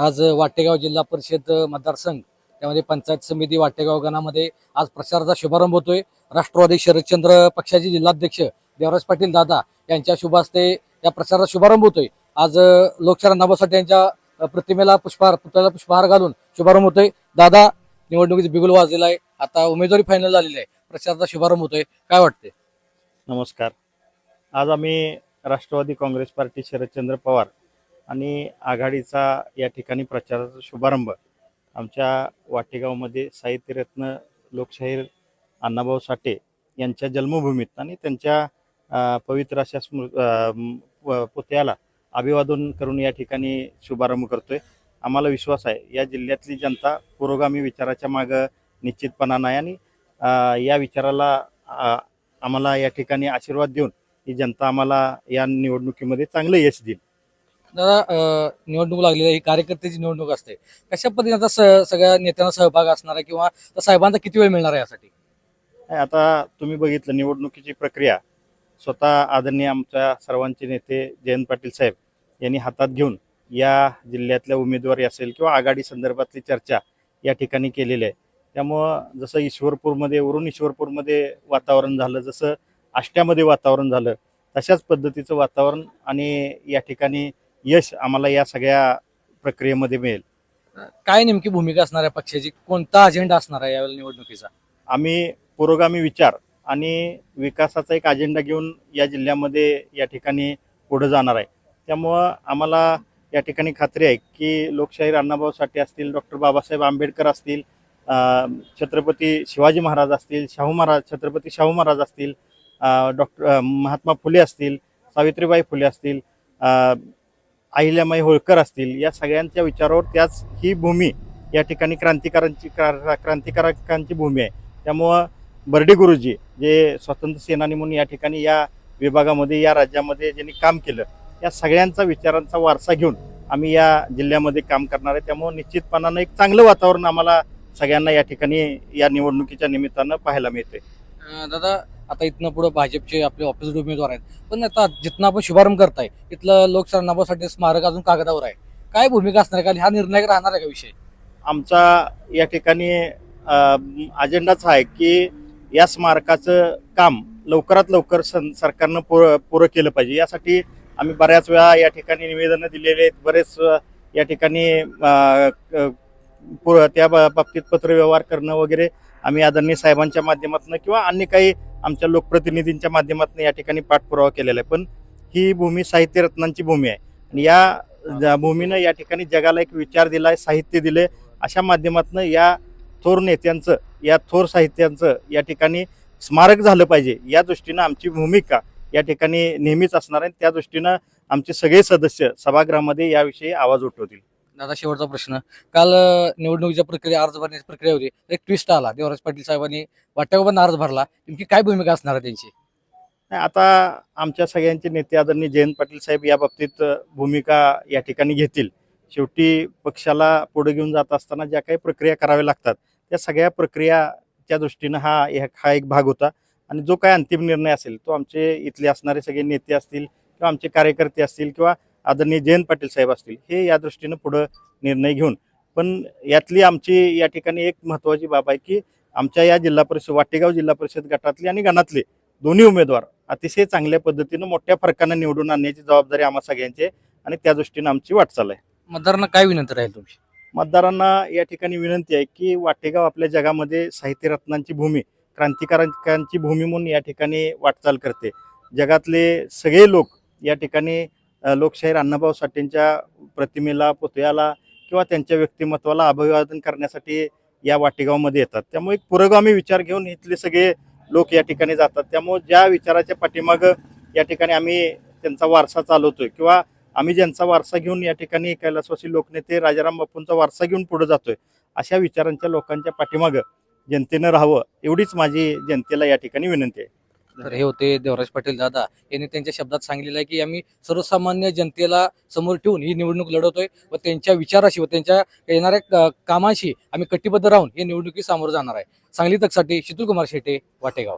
आज वाटेगाव जिल्हा परिषद मतदारसंघ त्यामध्ये पंचायत समिती वाटेगाव गणामध्ये आज प्रचाराचा शुभारंभ होतोय. राष्ट्रवादी शरदचंद्र पक्षाचे जिल्हाध्यक्ष देवराज पाटील दादा यांच्या शुभ हस्ते या प्रचाराचा शुभारंभ होतोय. आज अ, लोकशाही नाबासाठी यांच्या प्रतिमेला पुष्पहार पुतळ्याला पुष्पहार घालून शुभारंभ होतोय. दादा निवडणुकीचा बिगुल वाजलेला आहे आता उमेदवारी फायनल झालेली आहे. प्रचाराचा शुभारंभ होतोय. काय वाटते नमस्कार. आज आम्ही राष्ट्रवादी काँग्रेस पार्टी शरदचंद्र पवार आणि आघाडीचा या ठिकाणी प्रचाराचा शुभारंभ. आमच्या वाटेगावमध्ये साहित्यरत्न लोकशाहीर अण्णाभाऊ साठे यांच्या जन्मभूमीत आणि त्यांच्या पवित्र अशा स्मृ प- पुतळ्याला अभिवादन करून या ठिकाणी शुभारंभ करतोय. आम्हाला विश्वास आहे या जिल्ह्यातली जनता पुरोगामी विचाराच्या मागं निश्चितपणानं आहे आणि या विचाराला आम्हाला या ठिकाणी आशीर्वाद देऊन ही जनता आम्हाला या निवडणुकीमध्ये चांगलं यश देईल. दादा निवडणूक लागलेली आहे ही कार्यकर्त्याची निवडणूक असते. कशा पद्धतीने आता स- सगळ्या नेत्यांना सहभाग असणार आहे किंवा साहेबांचा किती वेळ मिळणार आहे यासाठी? आता तुम्ही बघितलं निवडणुकीची प्रक्रिया. स्वतः आदरणीय आमच्या सर्वांचे नेते जयंत पाटील साहेब यांनी हातात घेऊन या जिल्ह्यातल्या उमेदवारी असेल किंवा आघाडी संदर्भातली चर्चा या ठिकाणी केलेली आहे. त्यामुळं जसं ईश्वरपूरमध्ये वरून ईश्वरपूरमध्ये वातावरण झालं जसं आष्ट्यामध्ये वातावरण झालं तशाच पद्धतीचं वातावरण आणि या ठिकाणी यश आम्हाला या सगळ्या प्रक्रियेमध्ये मिळेल. काय नेमकी भूमिका असणार आहे पक्षाची? कोणता अजेंडा असणार आहे यावेळी निवडणुकीचा? आम्ही पुरोगामी विचार आणि विकासाचा एक अजेंडा घेऊन या जिल्ह्यामध्ये या ठिकाणी पुढे जाणार आहे. त्यामुळं आम्हाला या ठिकाणी खात्री आहे की लोकशाहीर अण्णाभाऊ साठे असतील डॉक्टर बाबासाहेब आंबेडकर असतील छत्रपती शिवाजी महाराज असतील शाहू महाराज छत्रपती शाहू महाराज असतील डॉक्टर महात्मा फुले असतील सावित्रीबाई फुले असतील अहिल्यामाई होळकर असतील या सगळ्यांच्या विचारावर त्याच ही भूमी या ठिकाणी क्रांतिकारांची क्रांतिकारकांची भूमी आहे. त्यामुळं बर्डे गुरुजी जे स्वातंत्र्य सेनानी म्हणून या ठिकाणी या विभागामध्ये या राज्यामध्ये ज्यांनी काम केलं या सगळ्यांचा विचारांचा वारसा घेऊन आम्ही या जिल्ह्यामध्ये काम करणार आहे. त्यामुळं निश्चितपणानं एक चांगलं वातावरण आम्हाला सगळ्यांना या ठिकाणी या निवडणुकीच्या निमित्तानं पाहायला मिळते दादा आता इथनं पुढे भाजपचे आपले ऑफिस उमेदवार आहेत. पण आता जिथनं आपण शुभारंभ करताय इथलं लोकशाही स्मारक अजून कागदावर आहे. काय भूमिका असणार आहे? कारण हा निर्णय राहणार आहे का विषय? आमचा या ठिकाणी अजेंडाच आहे की या स्मारकाचं काम लवकरात लवकर सन सरकारनं पुरं पुरं केलं पाहिजे. यासाठी आम्ही बऱ्याच वेळा या ठिकाणी निवेदनं दिलेले आहेत. बरेच या ठिकाणी पुर- त्या बा- बाबतीत पत्रव्यवहार करणं वगैरे आम्ही आदरणीय साहेबांच्या माध्यमातून किंवा अन्य काही आमच्या लोकप्रतिनिधींच्या माध्यमातून या ठिकाणी पाठपुरावा केलेला आहे. पण ही भूमी साहित्यरत्नांची भूमी आहे. आणि या भूमीनं या ठिकाणी जगाला एक विचार दिलाय साहित्य दिले अशा माध्यमातून या थोर नेत्यांचं या थोर साहित्यांचं या ठिकाणी स्मारक झालं पाहिजे. या दृष्टीनं आमची भूमिका या ठिकाणी नेहमीच असणार आहे. त्या दृष्टीनं आमचे सगळे सदस्य सभागृहामध्ये याविषयी आवाज उठवतील. दादा शेवटचा प्रश्न. काल निवडणुकीच्या प्रक्रिया अर्ज भरण्याची प्रक्रिया होती एक ट्विस्ट आला. देवराज पाटील साहेबांनी वाट्यावर अर्ज भरला. नेमकी काय भूमिका असणार आहे त्यांची? आता आमच्या सगळ्यांचे नेते आदरणीय जयंत पाटील साहेब या बाबतीत भूमिका या ठिकाणी घेतील. शेवटी पक्षाला पुढे घेऊन जात असताना ज्या काही प्रक्रिया कराव्या लागतात त्या सगळ्या प्रक्रियाच्या दृष्टीनं हा हा एक भाग होता. आणि जो काय अंतिम निर्णय असेल तो आमचे इथले असणारे सगळे नेते असतील किंवा आमचे कार्यकर्ते असतील किंवा आदरणीय जयंत पाटील साहेब असतील हे या दृष्टीनं पुढं निर्णय घेऊन. पण यातली आमची या ठिकाणी एक महत्त्वाची बाब आहे की आमच्या या जिल्हा परिषद वाटेगाव जिल्हा परिषद गटातले आणि गणातले दोन्ही उमेदवार अतिशय चांगल्या पद्धतीनं मोठ्या फरकानं निवडून आणण्याची जबाबदारी आम्हा सगळ्यांची आहे आणि त्या दृष्टीनं आमची वाटचाल आहे. मतदारांना काय विनंती राहील तुमची? मतदारांना या ठिकाणी विनंती आहे की वाटेगाव आपल्या जगामध्ये साहित्यरत्नांची भूमी क्रांतिकारकांची भूमी म्हणून या ठिकाणी वाटचाल करते. जगातले सगळे लोक या ठिकाणी लोकशाहीर अण्णाभाऊ साठेंच्या प्रतिमेला पुतळ्याला किंवा त्यांच्या व्यक्तिमत्वाला अभिवादन करण्यासाठी या वाटेगावमध्ये येतात. त्यामुळे एक पुरोगामी विचार घेऊन इथले सगळे लोक या ठिकाणी जातात. त्यामुळे ज्या विचाराच्या पाठीमागं या ठिकाणी आम्ही त्यांचा वारसा चालवतोय किंवा आम्ही ज्यांचा वारसा घेऊन या ठिकाणी कैलासवासी लोकनेते राजाराम बापूंचा वारसा घेऊन पुढे जातोय अशा विचारांच्या लोकांच्या पाठीमागं जनतेनं राहावं एवढीच माझी जनतेला या ठिकाणी विनंती आहे. तर हे होते देवराज पाटील दादा. यांनी त्यांच्या शब्दात सांगितलेलं आहे की आम्ही सर्वसामान्य जनतेला समोर ठेवून ही निवडणूक लढवतोय व त्यांच्या विचाराशी व त्यांच्या येणाऱ्या कामाशी आम्ही कटिबद्ध राहून या निवडणुकी सामोरं जाणार आहे. सांगली तकसाठी शीतल कुमार शेटे वाटेगाव.